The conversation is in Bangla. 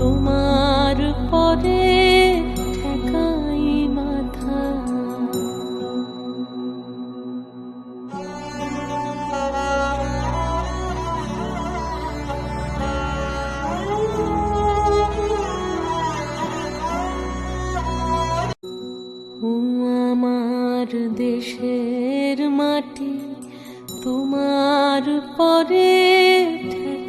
তোমার পরে ঠেকাই মাথা। ও দেশের মাটি তোমার পরে ঠেকাই